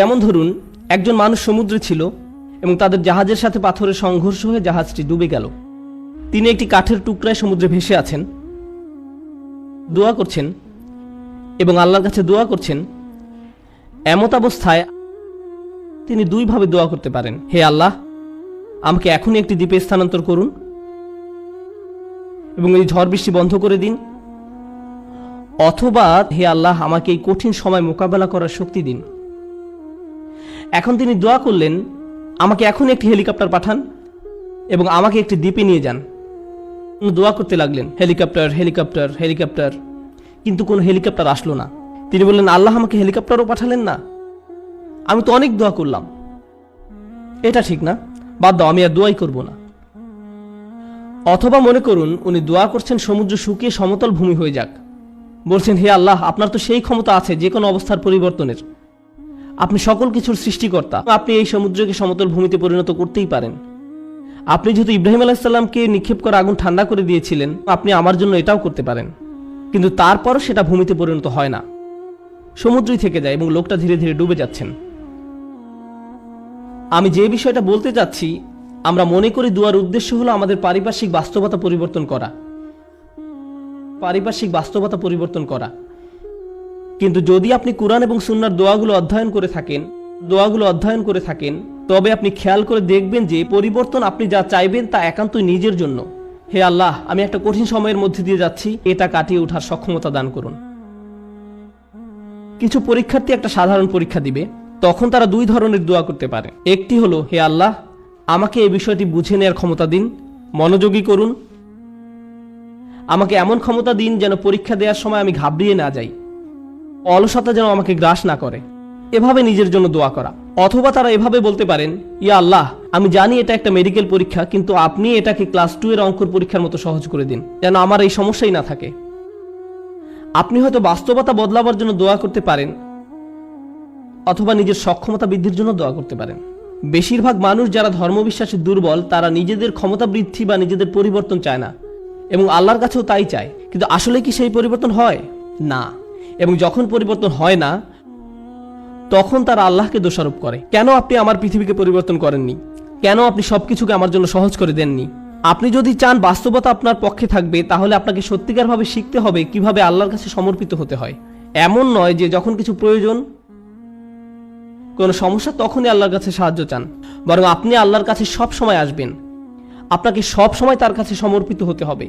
যেমন ধরুন, একজন মানুষ সমুদ্রে ছিল এবং তাদের জাহাজের সাথে পাথরের সংঘর্ষ হয়ে জাহাজটি ডুবে গেল। তিনি একটি কাঠের টুকরায় সমুদ্রে ভেসে আছেন। দোয়া করছেন এবং আল্লাহর কাছে দোয়া করছেন, এমত অবস্থায় তিনি দুইভাবে দোয়া করতে পারেন। হে আল্লাহ, আমাকে এখনই একটি দ্বীপে স্থানান্তর করুন এবং এই ঝড় বৃষ্টি বন্ধ করে দিন। অথবা হে আল্লাহ, আমাকে এই কঠিন সময় মোকাবেলা করার শক্তি দিন। এখন তিনি দোয়া করলেন, আমাকে এখন একটি হেলিকপ্টার পাঠান এবং আমাকে একটি দ্বীপে নিয়ে যান। দোয়া করতে লাগলেন, হেলিকপ্টার হেলিকপ্টার হেলিকপ্টার। কিন্তু কোনো হেলিকপ্টার আসলো না। তিনি বললেন, আল্লাহ আমাকে হেলিকপ্টারও পাঠালেন না। আমি তো অনেক দোয়া করলাম। এটা ঠিক না, বাদ দাও, আমি আর দোয়াই করব না। অথবা মনে করুন, উনি দোয়া করছেন সমুদ্র শুকিয়ে সমতল ভূমি হয়ে যাক। বলছেন, হে আল্লাহ, আপনার তো সেই ক্ষমতা আছে যে কোনো অবস্থার পরিবর্তনের। আপনি সকল কিছুর সৃষ্টিকর্তা। আপনি এই সমুদ্রকে সমতল ভূমিতে পরিণত করতেই পারেন। আপনি যেহেতু ইব্রাহিম আলাহিসাল্লামকে নিক্ষেপ করা আগুন ঠান্ডা করে দিয়েছিলেন, আপনি আমার জন্য এটাও করতে পারেন। কিন্তু তারপরও সেটা ভূমিতে পরিণত হয় না। সমুদ্রই থেকে যায় এবং লোকটা ধীরে ধীরে ডুবে যাচ্ছেন। আমি যে বিষয়টা বলতে চাচ্ছি আমরা মনে করি দুয়ার উদ্দেশ্য হলো আমাদের পারিপার্শ্বিক বাস্তবতা পরিবর্তন করা। পারিপার্শ্বিক বাস্তবতা পরিবর্তন করা। কিন্তু যদি আপনি কোরআন এবং সুন্নার দোয়াগুলো অধ্যয়ন করে থাকেন, দোয়াগুলো অধ্যয়ন করে থাকেন, তবে আপনি খেয়াল করে দেখবেন যে পরিবর্তন আপনি যা চাইবেন তা একান্তই নিজের জন্য। হে আল্লাহ, আমি একটা কঠিন সময়ের মধ্যে দিয়ে যাচ্ছি, এটা কাটিয়ে ওঠার সক্ষমতা দান করুন। কিছু পরীক্ষার্থী একটা সাধারণ পরীক্ষা দিবে, তখন তারা দুই ধরনের দোয়া করতে পারে। একটি হলো, হে আল্লাহ, আমাকে এই বিষয়টি বুঝে নেওয়ার ক্ষমতা দিন, মনোযোগী করুন। আমাকে এমন ক্ষমতা দিন যেন পরীক্ষা দেওয়ার সময় আমি ঘাবড়িয়ে না যাই। অলসতা যেন আমাকে গ্রাস না করে। এভাবে নিজের জন্য দোয়া করা। অথবা তারা এভাবে বলতে পারেন, ইয়া আল্লাহ, আমি জানি এটা একটা মেডিকেল পরীক্ষা, কিন্তু আপনি এটাকে ক্লাস টু এর অঙ্কর পরীক্ষার মতো সহজ করে দিন, যেন আমার এই সমস্যাই না থাকে। আপনি হয়তো বাস্তবতা বদলাবার জন্য দোয়া করতে পারেন, অথবা নিজের সক্ষমতা বৃদ্ধির জন্য দোয়া করতে পারেন। বেশিরভাগ মানুষ যারা ধর্মবিশ্বাসে দুর্বল, তারা নিজেদের ক্ষমতা বৃদ্ধি বা নিজেদের পরিবর্তন চায় না, এবং আল্লাহর কাছেও তাই চায়। কিন্তু আসলে কি সেই পরিবর্তন হয়? না। এবং যখন পরিবর্তন হয় না, তখন তারা আল্লাহকে দোষারোপ করে। কেন আপনি আমার পৃথিবীকে পরিবর্তন করেননি? কেন আপনি সবকিছুকে আমার জন্য সহজ করে দেননি? আপনি যদি চান বাস্তবতা আপনার পক্ষে থাকবে, তাহলে আপনাকে সত্যিকারভাবে শিখতে হবে কীভাবে আল্লাহর কাছে সমর্পিত হতে হয়। এমন নয় যে যখন কিছু প্রয়োজন, কোনো সমস্যা, তখনই আল্লাহর কাছে সাহায্য চান। বরং আপনি আল্লাহর কাছে সব সময় আসবেন। আপনাকে সব সময় তার কাছে সমর্পিত হতে হবে।